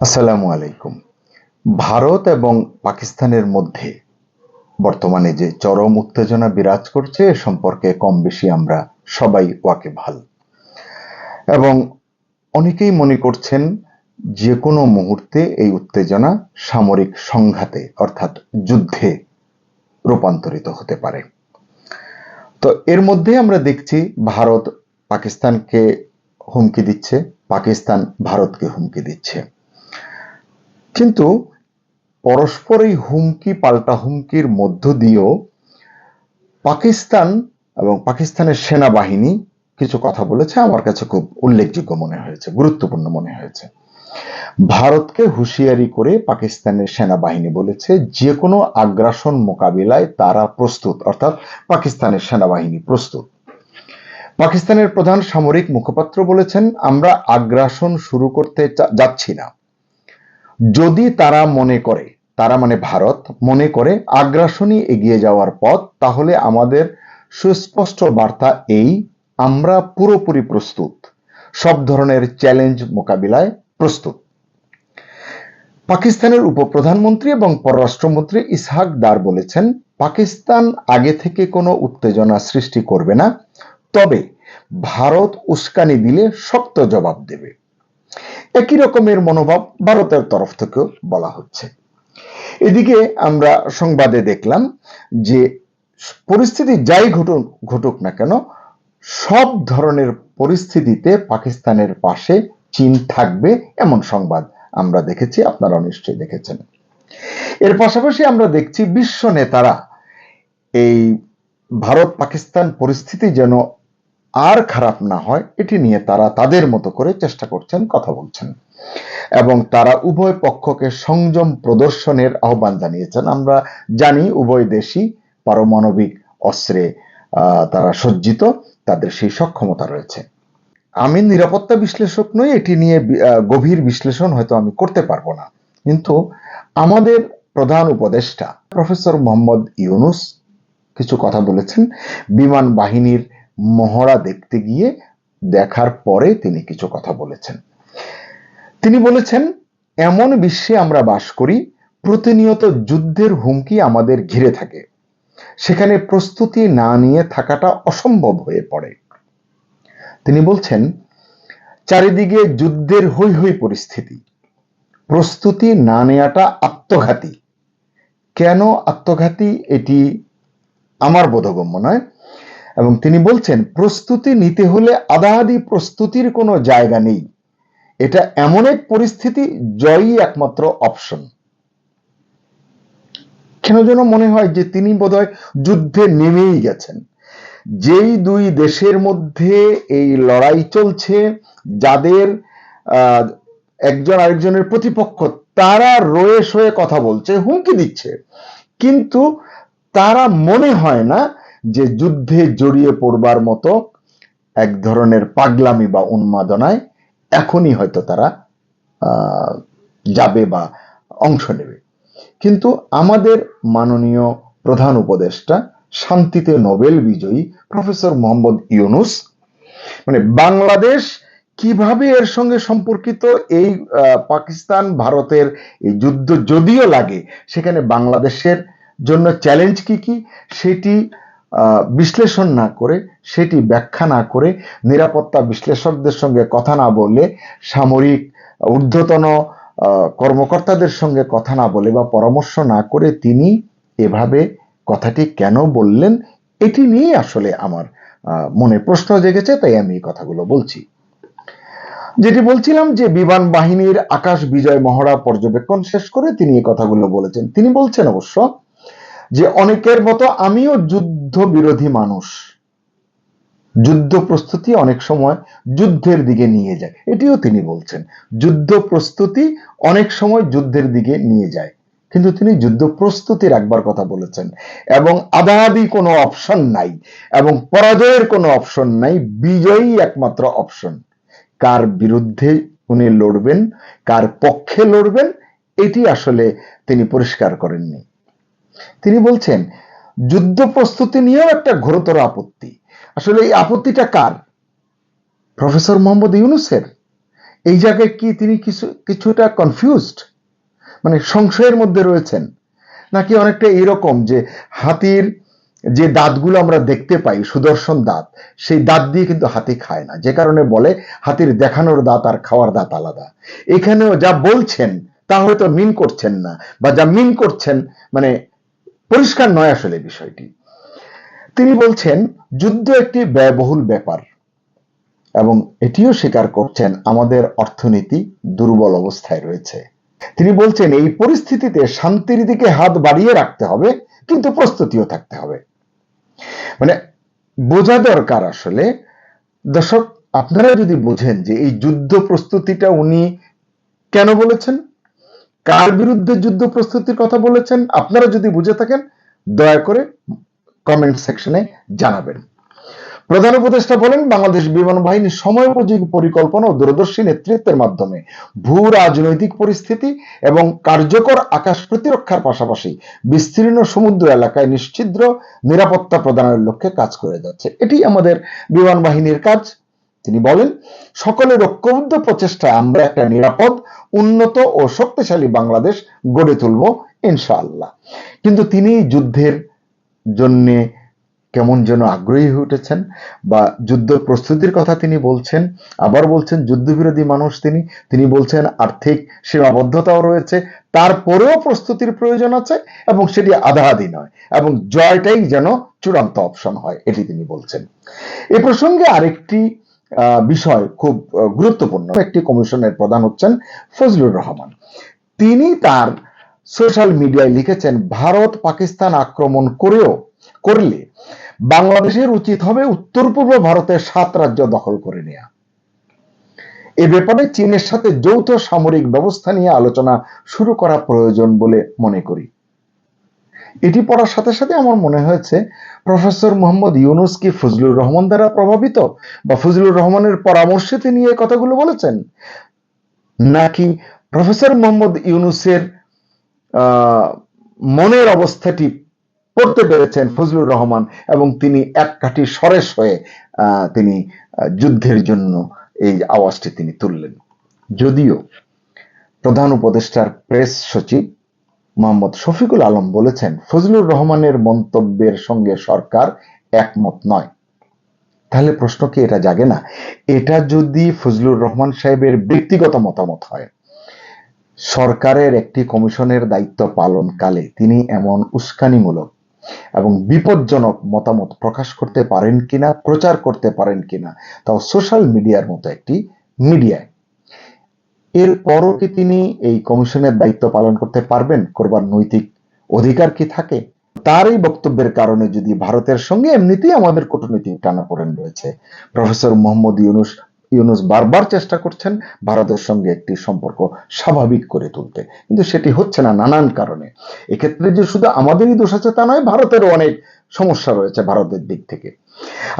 আসসালামু আলাইকুম। ভারত এবং পাকিস্তানের মধ্যে বর্তমানে যে চরম উত্তেজনা বিরাজ করছে, এ সম্পর্কে কম বেশি আমরা সবাই ওয়াকিবহাল। এবং অনেকেই মনে করছেন যে কোনো মুহূর্তে এই উত্তেজনা সামরিক সংঘাতে, অর্থাৎ যুদ্ধে রূপান্তরিত হতে পারে। তো এর মধ্যে আমরা দেখছি ভারত পাকিস্তানকে হুমকি দিচ্ছে, পাকিস্তান ভারতকে হুমকি দিচ্ছে। কিন্তু পরস্পর এই হুমকি, পাল্টা হুমকির মধ্য দিয়েও পাকিস্তান এবং পাকিস্তানের সেনাবাহিনী কিছু কথা বলেছে, আমার কাছে খুব উল্লেখযোগ্য মনে হয়েছে, গুরুত্বপূর্ণ মনে হয়েছে। ভারতকে হুঁশিয়ারি করে পাকিস্তানের সেনাবাহিনী বলেছে যে কোনো আগ্রাসন মোকাবিলায় তারা প্রস্তুত, অর্থাৎ পাকিস্তানের সেনাবাহিনী প্রস্তুত। পাকিস্তানের প্রধান সামরিক মুখপাত্র বলেছেন, আমরা আগ্রাসন শুরু করতে যাচ্ছি না। যদি তারা মনে করে, তারা মানে ভারত, মনে করে আগ্রাসনই এগিয়ে যাওয়ার পথ, তাহলে আমাদের সুস্পষ্ট বার্তা এই, আমরা পুরোপুরি প্রস্তুত। সব ধরনের চ্যালেঞ্জ মোকাবিলায় প্রস্তুত। পাকিস্তানের উপপ্রধানমন্ত্রী এবং পররাষ্ট্রমন্ত্রী ইসহাক দার বলেছেন, পাকিস্তান আগে থেকে কোনো উত্তেজনা সৃষ্টি করবে না, তবে ভারত উস্কানি দিলে শক্ত জবাব দেবে। একই রকমের মনোভাব ভারতের তরফ থেকেও বলা হচ্ছে। এদিকে আমরা সংবাদে দেখলাম যে পরিস্থিতি যাই ঘটুক ঘটুক না কেন, সব ধরনের পরিস্থিতিতে পাকিস্তানের পাশে চীন থাকবে এমন সংবাদ আমরা দেখেছি আপনারা নিশ্চয়ই দেখেছেন। এর পাশাপাশি আমরা দেখছি বিশ্ব নেতারা এই ভারত পাকিস্তান পরিস্থিতি যেন আর খারাপ না হয়, এটি নিয়ে তারা তাদের মতো করে চেষ্টা করছেন, কথা বলছেন। এবং তারা উভয় পক্ষকে সংযম প্রদর্শনের আহ্বান জানিয়েছেন। আমরা জানি উভয় দেশই পারমাণবিক অস্ত্রে তারা সজ্জিত, তাদের সেই সক্ষমতা রয়েছে। আমি নিরাপত্তা বিশ্লেষক নই, এটি নিয়ে গভীর বিশ্লেষণ হয়তো আমি করতে পারব না। কিন্তু আমাদের প্রধান উপদেষ্টা, প্রফেসর মোহাম্মদ ইউনুস কিছু কথা বলেছেন। বিমান বাহিনীর মহড়া দেখতে গিয়ে দেখার পরে তিনি কিছু কথা বলেছেন। তিনি বলেছেন, এমন বিশ্বে আমরা বাস করি, প্রতিনিয়ত যুদ্ধের হুমকি আমাদের ঘিরে থাকে। সেখানে প্রস্তুতি না নিয়ে থাকাটা অসম্ভব হয়ে পড়ে। তিনি বলছেন, চারিদিকে যুদ্ধের হৈ হৈ পরিস্থিতি। প্রস্তুতি না নেওয়াটা আত্মঘাতী। কেন আত্মঘাতী? এটি আমার বোধগম্য নয়। এবং তিনি বলছেন, প্রস্তুতি নিতে হলে আদাহাদি প্রস্তুতির কোনো জায়গা নেই। এটা এমন এক পরিস্থিতি, জয়ই একমাত্র অপশন। কেন যেন মনে হয় যে তিনি বোধহয় যুদ্ধে নেমেই গেছেন। যেই দুই দেশের মধ্যে এই লড়াই চলছে, যাদের একজন আরেকজনের প্রতিপক্ষ, তারা রয়ে সয়ে কথা বলছে, হুমকি দিচ্ছে। কিন্তু তারা মনে হয় না যে যুদ্ধে জড়িয়ে পড়বার মতো এক ধরনের পাগলামি বা উন্মাদনায় এখনই হয়তো তারা যাবে বা অংশ নেবে। কিন্তু আমাদের মাননীয় প্রধান উপদেষ্টা, শান্তিতে নোবেল বিজয়ী প্রফেসর মোহাম্মদ ইউনুস মানে বাংলাদেশ কীভাবে এর সঙ্গে সম্পর্কিত এই পাকিস্তান, ভারতের এই যুদ্ধ যদিও লাগে, সেখানে বাংলাদেশের জন্য চ্যালেঞ্জ কি কি? সেটি বিশ্লেষণ না করে, সেটি ব্যাখ্যা না করে নিরাপত্তা বিশ্লেষকদের সঙ্গে কথা না বলে সামরিক ঊর্ধ্বতন কর্মকর্তাদের সঙ্গে কথা না বলে বা পরামর্শ না করে তিনি এভাবে কথাটি কেন বললেন, এটি নিয়ে আসলে আমার মনে প্রশ্ন জেগেছে, তাই আমি এই কথাগুলো বলছি। যেটি বলছিলাম যে বিমান বাহিনীর আকাশ বিজয় মহড়া পর্যবেক্ষণ শেষ করে তিনি এই কথাগুলো বলেছেন। তিনি বলছেন অবশ্য যে অনেকের মতো আমিও যুদ্ধ বিরোধী মানুষ। যুদ্ধ প্রস্তুতি অনেক সময় যুদ্ধের দিকে নিয়ে যায়। এটিও তিনি বলছেন। যুদ্ধ প্রস্তুতি অনেক সময় যুদ্ধের দিকে নিয়ে যায়। কিন্তু তিনি যুদ্ধ প্রস্তুতির একবার কথা বলেছেন। এবং আদাদি কোনো অপশন নাই এবং পরাজয়ের কোনো অপশন নাই বিজয়ী একমাত্র অপশন। কার বিরুদ্ধে উনি লড়বেন, কার পক্ষে লড়বেন, এটি আসলে তিনি পরিষ্কার করেননি। তিনি বলছেন, যুদ্ধ প্রস্তুতি নিয়েও একটা ঘোরতর আপত্তি। আসলে এই আপত্তিটা কার? প্রফেসর মোহাম্মদ ইউনুসের? এই জায়গায় কি তিনি কিছু, কিছুটা কনফিউজড মানে সংশয়ের মধ্যে রয়েছেন? নাকি অনেকটা এরকম যে হাতির যে দাঁতগুলো আমরা দেখতে পাই, সুদর্শন দাঁত, সেই দাঁত দিয়ে কিন্তু হাতি খায় না। যে কারণে বলে হাতির দেখানোর দাঁত আর খাওয়ার দাঁত আলাদা। এখানেও যা বলছেন, তা হয়তো মিন করছেন না, বা যা মিন করছেন মানে পরিষ্কার নয় আসলে বিষয়টি। তিনি বলছেন, যুদ্ধ একটি ব্যয়বহুল ব্যাপার এবং এটিও স্বীকার করছেন আমাদের অর্থনীতি দুর্বল অবস্থায় রয়েছে। তিনি বলছেন, এই পরিস্থিতিতে শান্তির দিকে হাত বাড়িয়ে রাখতে হবে, কিন্তু প্রস্তুতিও থাকতে হবে। মানে বোঝা দরকার আসলে। দর্শক, আপনারা যদি বোঝেন যে এই যুদ্ধ প্রস্তুতিটা উনি কেন বলেছেন? কার বিরুদ্ধে যুদ্ধ প্রস্তুতির কথা বলেছেন আপনারা যদি বুঝে থাকেন, দয়া করে কমেন্ট সেকশনে জানাবেন। প্রধান উপদেষ্টা বলেন, বাংলাদেশ বিমান বাহিনী সময়োপযোগী পরিকল্পনা ও দূরদর্শী নেতৃত্বের মাধ্যমে ভূ রাজনৈতিক পরিস্থিতি এবং কার্যকর আকাশ প্রতিরক্ষার পাশাপাশি বিস্তীর্ণ সমুদ্র এলাকায় নিশ্চিদ্র নিরাপত্তা প্রদানের লক্ষ্যে কাজ করে যাচ্ছে। এটি আমাদের বিমান বাহিনীর কাজ। তিনি বলেন, সকলের ঐক্যবদ্ধ প্রচেষ্টায় আমরা একটা নিরাপদ, উন্নত ও শক্তিশালী বাংলাদেশ গড়ে তুলব, ইনশাআল্লাহ। কিন্তু তিনি যুদ্ধের জন্যে কেমন যেন আগ্রহী হয়ে উঠেছেন বা যুদ্ধ প্রস্তুতির কথা তিনি বলছেন, আবার বলছেন যুদ্ধবিরোধী মানুষ তিনি তিনি বলছেন আর্থিক সীমাবদ্ধতাও রয়েছে, তারপরেও প্রস্তুতির প্রয়োজন আছে এবং সেটি আধা আধি নয় এবং জয়টাই যেন চূড়ান্ত অপশন হয়, এটি তিনি বলছেন। এ প্রসঙ্গে আরেকটি বিষয় খুব গুরুত্বপূর্ণ। একটি কমিশনের প্রধান হচ্ছেন ফজলুর রহমান। তিনি তার সোশ্যাল মিডিয়ায় লিখেছেন, ভারত পাকিস্তান আক্রমণ করেও, করলে বাংলাদেশের উচিত হবে উত্তর পূর্ব ভারতের সাত রাজ্য দখল করে নেওয়া এ ব্যাপারে চীনের সাথে যৌথ সামরিক ব্যবস্থা নিয়ে আলোচনা শুরু করা প্রয়োজন বলে মনে করি। এটি পড়ার সাথে সাথে আমার মনে হয়েছে প্রফেসর মোহাম্মদ ইউনুস কি ফজলুর রহমান দ্বারা প্রভাবিত বা ফজলুর রহমানের পরামর্শে তিনি এই কথাগুলো বলেছেন। নাকি প্রফেসর মোহাম্মদ ইউনুসের মনের অবস্থাটি পড়তে পেরেছেন ফজলুর রহমান এবং তিনি এক কাঠি সরেস হয়ে তিনি যুদ্ধের জন্য এই আওয়াজটি তিনি তুললেন। যদিও প্রধান উপদেষ্টার প্রেস সচিব মোহাম্মদ শফিকুল আলম বলেছেন, ফজলুর রহমানের মন্তব্যের সঙ্গে সরকার একমত নয়। তাহলে প্রশ্ন কি, এটা জাগে না? এটা যদি ফজলুর রহমান সাহেবের ব্যক্তিগত মতামত হয়, সরকারের একটি কমিশনের দায়িত্ব পালনকালে তিনি এমন উস্কানিমূলক এবং বিপজ্জনক মতামত প্রকাশ করতে পারেন কিনা, প্রচার করতে পারেন কিনা, তাও সোশ্যাল মিডিয়ার মতো একটি মিডিয়ায়। এরপরও কি তিনি এই কমিশনের দায়িত্ব পালন করতে পারবেন? করবার নৈতিক অধিকার কি থাকে? তার এই বক্তব্যের কারণে যদি ভারতের সঙ্গে এমনিতেই আমাদের কূটনৈতিক টানাপোড়েন রয়েছে, প্রফেসর মোহাম্মদ ইউনুস ইউনুস বারবার চেষ্টা করছেন ভারতের সঙ্গে একটি সম্পর্ক স্বাভাবিক করে তুলতে। কিন্তু সেটি হচ্ছে না নানান কারণে। এক্ষেত্রে যে শুধু আমাদেরই দোষ আছে তা নয়, ভারতেরও অনেক সমস্যা রয়েছে ভারতের দিক থেকে।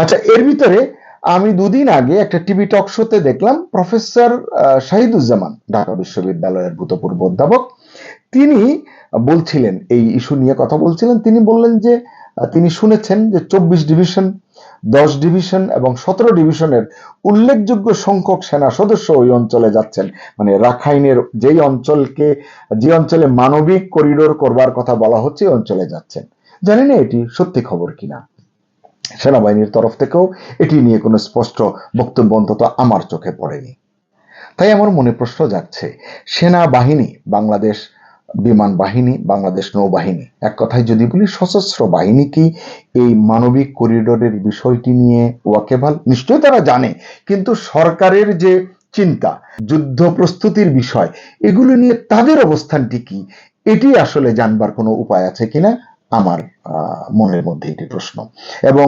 আচ্ছা এর ভিতরে আমি দুদিন আগে একটা টিভি টক শোতে দেখলাম প্রফেসর শাহিদুজ্জামান, ঢাকা বিশ্ববিদ্যালয়ের ভূতপূর্ব অধ্যাপক। তিনি বলছিলেন, এই ইস্যু নিয়ে কথা বলছিলেন। তিনি বললেন যে তিনি শুনেছেন যে চব্বিশ ডিভিশন, দশ ডিভিশন এবং সতেরো ডিভিশনের উল্লেখযোগ্য সংখ্যক সেনা সদস্য ওই অঞ্চলে যাচ্ছেন। মানে রাখাইনের যেই অঞ্চলকে, যে অঞ্চলে মানবিক করিডোর করবার কথা বলা হচ্ছে ওই অঞ্চলে যাচ্ছেন। জানি না এটি সত্যি খবর কিনা। সেনাবাহিনীর তরফ থেকেও এটি নিয়ে কোনো স্পষ্ট বক্তব্য অন্তত আমার চোখে পড়েনি। তাই আমার মনে প্রশ্ন যাচ্ছে সেনাবাহিনী, বাংলাদেশ বিমান বাহিনী, বাংলাদেশ নৌবাহিনী, এক কথায় যদি বলি সশস্ত্র বাহিনী কি এই মানবিক করিডোরের বিষয়টি নিয়ে ওয়াকেবাল? নিশ্চয়ই তারা জানে, কিন্তু সরকারের যে চিন্তা, যুদ্ধ প্রস্তুতির বিষয়, এগুলো নিয়ে তাদের অবস্থানটি কি? এটি আসলে জানবার কোনো উপায় আছে কিনা? আমার মনের মধ্যে এটি প্রশ্ন। এবং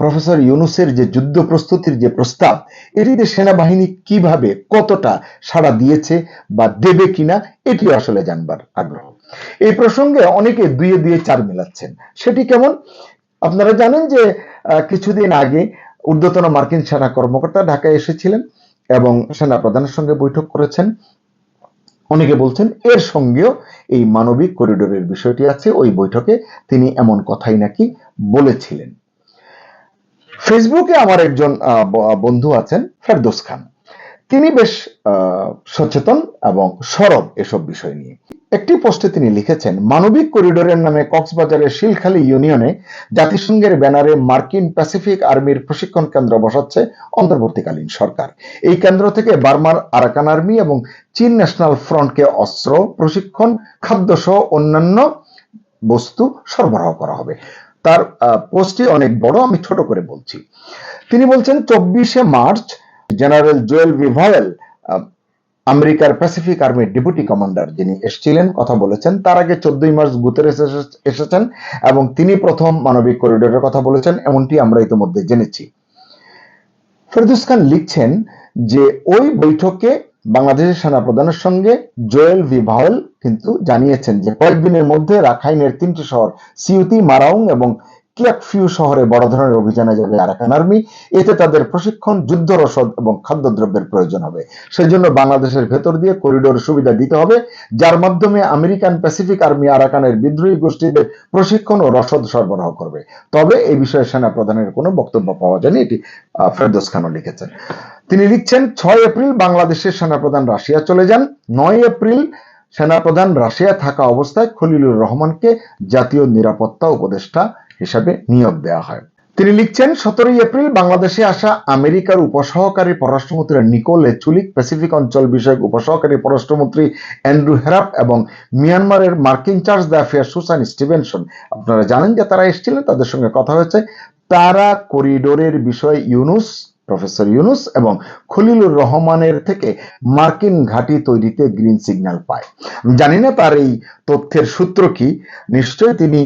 প্রফেসর ইউনুসের যে যুদ্ধ প্রস্তুতির যে প্রস্তাব এটিতে সেনাবাহিনী কীভাবে কতটা সাড়া দিয়েছে বা দেবে কিনা, এটি আসলে জানবার আগ্রহ। এই প্রসঙ্গে অনেকে দুয়ে দুয়ে চার মেলাচ্ছেন। সেটি কেমন? আপনারা জানেন যে কিছুদিন আগে ঊর্ধ্বতন মার্কিন সেনা কর্মকর্তা ঢাকায় এসেছিলেন এবং সেনা প্রধানের সঙ্গে বৈঠক করেছেন। অনেকে বলছেন এর সঙ্গেও এই মানবিক করিডোরের বিষয়টি আছে। ওই বৈঠকে তিনি এমন কথাই নাকি বলেছিলেন। ফেসবুকে আমার একজন বন্ধু আছেন, ফেরদোস খান। তিনি বেশ সচেতন এবং সরব এসব বিষয় নিয়ে। একটি পোস্টে তিনি লিখেছেন, মানবিক করিডোরের নামে কক্সবাজারের শিলখালী ইউনিয়নে জাতিসংঘের ব্যানারে মার্কিন প্যাসিফিক আর্মির প্রশিক্ষণ কেন্দ্র বসাচ্ছে অন্তর্বর্তীকালীন সরকার। এই কেন্দ্র থেকে বার্মার আরাকান আর্মি এবং চীন ন্যাশনাল ফ্রন্টকে অস্ত্র, প্রশিক্ষণ খাদ্য সহ অন্যান্য বস্তু সরবরাহ করা হবে। তার পোস্টটি অনেক বড়, আমি ছোট করে বলছি। তিনি বলছেন, চব্বিশে মার্চ জেনারেল জোয়েল ভিভায়েল আমেরিকার প্যাসিফিক আর্মির ডেপুটি কমান্ডার যিনি এসেছিলেন, কথা বলেছেন। তার আগে চোদ্দই মার্চ গুতেরেস এসেছেন এবং তিনি প্রথম মানবিক করিডোরের কথা বলেছেন, এমনটি আমরা ইতিমধ্যে জেনেছি। ফেরদুস খান লিখছেন যে, ওই বৈঠকে বাংলাদেশের সেনাপ্রধানের সঙ্গে জোয়েল ভি ভাওয়েল কিন্তু জানিয়েছেন যে কয়েকদিনের মধ্যে রাখাইনের তিনটি শহর, সিউতি, মারাউং এবং কিয়াকফিউ শহরে বড় ধরনের অভিযানে যাবে আরাকান আর্মি। এতে তাদের প্রশিক্ষণ, যুদ্ধ রসদ এবং খাদ্যদ্রব্যের প্রয়োজন হবে। সেই জন্য বাংলাদেশের ভেতর দিয়ে করিডোর সুবিধা দিতে হবে, যার মাধ্যমে আমেরিকান প্যাসিফিক আর্মি আরাকানের বিদ্রোহী গোষ্ঠীদের প্রশিক্ষণ ও রসদ সরবরাহ করবে। তবে এই বিষয়ে সেনা প্রধানের কোনো বক্তব্য পাওয়া যায়নি, এটি ফেরদৌস খানও লিখেছেন। তিনি লিখছেন, ছয় এপ্রিল বাংলাদেশের সেনাপ্রধান রাশিয়া চলে যান। নয় এপ্রিল সেনাপ্রধান রাশিয়া থাকা অবস্থায় খলিলুর রহমানকে জাতীয় নিরাপত্তা উপদেষ্টা হিসাবে নিয়োগ দেওয়া হয়। তিনি লিখছেন, সতেরোই এপ্রিল বাংলাদেশে আসা আমেরিকার উপসহকারী পররাষ্ট্রমন্ত্রী নিকোলে চুলিক প্যাসিফিক অঞ্চল বিষয়ক উপসহকারী পররাষ্ট্রমন্ত্রী অ্যান্ড্রু হেরাপ এবং মিয়ানমারের মার্কিন charge the affair Susan Stevenson. আপনারা জানেন যে তারা এসেছিলেন, তাদের সঙ্গে কথা হয়েছে। তারা করিডোরের বিষয়ে ইউনুস প্রফেসর ইউনুস এবং খলিলুর রহমানের থেকে মার্কিন ঘাঁটি তৈরিতে গ্রিন সিগন্যাল পায়। জানি না তার এই তথ্যের সূত্র কি, নিশ্চয়ই তিনি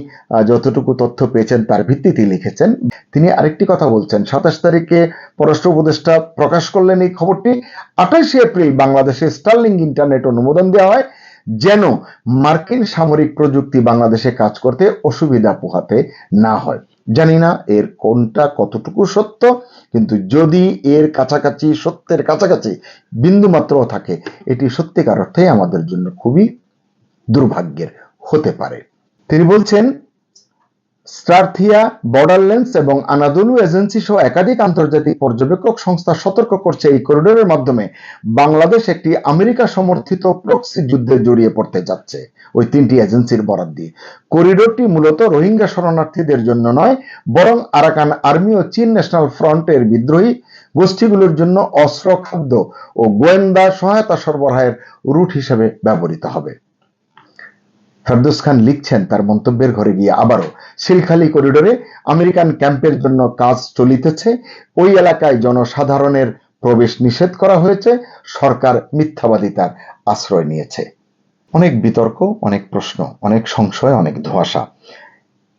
যতটুকু তথ্য পেয়েছেন তার ভিত্তিতে লিখেছেন। তিনি আরেকটি কথা বলছেন, সাতাশ তারিখে পররাষ্ট্র উপদেষ্টা প্রকাশ করলেন এই খবরটি। আঠাশে এপ্রিল বাংলাদেশে স্টার্লিং ইন্টারনেট অনুমোদন দেওয়া হয়, যেন মার্কিন সামরিক প্রযুক্তি বাংলাদেশে কাজ করতে অসুবিধা পোহাতে না হয়। জানি না এর কোনটা কতটুকু সত্য, কিন্তু যদি এর কাছাকাছি সত্যের কাছাকাছি বিন্দু মাত্র থাকে, এটি সত্যিকার অর্থে আমাদের জন্য খুবই দুর্ভাগ্যের হতে পারে। তিনি বলছেন স্টারথিয়া, বর্ডারল্যান্ডস এবং আনাদুলু এজেন্সি সহ একাধিক আন্তর্জাতিক পর্যবেক্ষক সংস্থা সতর্ক করছে এই করিডোরের মাধ্যমে। বাংলাদেশ একটি আমেরিকা সমর্থিত প্রক্সি যুদ্ধে জড়িয়ে পড়তে যাচ্ছে, ওই তিনটি এজেন্সির বরাদ দিয়ে। করিডোরটি মূলত রোহিঙ্গা শরণার্থীদের জন্য নয়, বরং আরাকান আর্মি ও চীন ন্যাশনাল ফ্রন্টের বিদ্রোহী গোষ্ঠীগুলোর জন্য অস্ত্র, খাদ্য ও গোয়েন্দা সহায়তা সরবরাহের রুট হিসেবে ব্যবহৃত হবে। ফেরদৌস খান লিখছেন তার মন্তব্যের ঘরে গিয়ে আবারও। শিলখালী করিডোরে আমেরিকান ক্যাম্পের জন্য কাজ চলিতেছে। ওই এলাকায় জনসাধারণের প্রবেশ নিষেধ করা হয়েছে। সরকার মিথ্যাবাদিতার আশ্রয় নিয়েছে। অনেক বিতর্ক, অনেক প্রশ্ন, অনেক সংশয়, অনেক ধোঁয়াশা।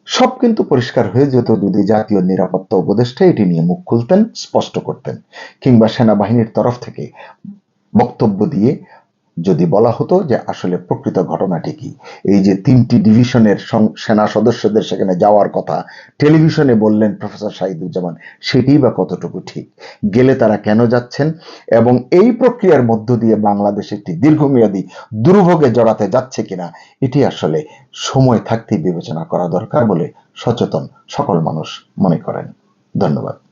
সব কিন্তু পরিষ্কার হয়ে যেত যদি জাতীয় নিরাপত্তা উপদেষ্টা এটি নিয়ে মুখ খুলতেন, স্পষ্ট করতেন, কিংবা সেনাবাহিনীর তরফ থেকে বক্তব্য দিয়ে যদি বলা হতো যে আসলে প্রকৃত ঘটনাটি কি। এই যে তিনটি ডিভিশনের সেনা সদস্যদের সেখানে যাওয়ার কথা টেলিভিশনে বললেন প্রফেসর শাহিদুজ্জামান সেটি বা কতটুকু ঠিক? গেলে তারা কেন যাচ্ছেন? এবং এই প্রক্রিয়ার মধ্য দিয়ে বাংলাদেশ একটি দীর্ঘমেয়াদী দুর্ভোগে জড়াতে যাচ্ছে কিনা, এটি আসলে সময় থাকতেই বিবেচনা করা দরকার বলে সচেতন সকল মানুষ মনে করেন। ধন্যবাদ।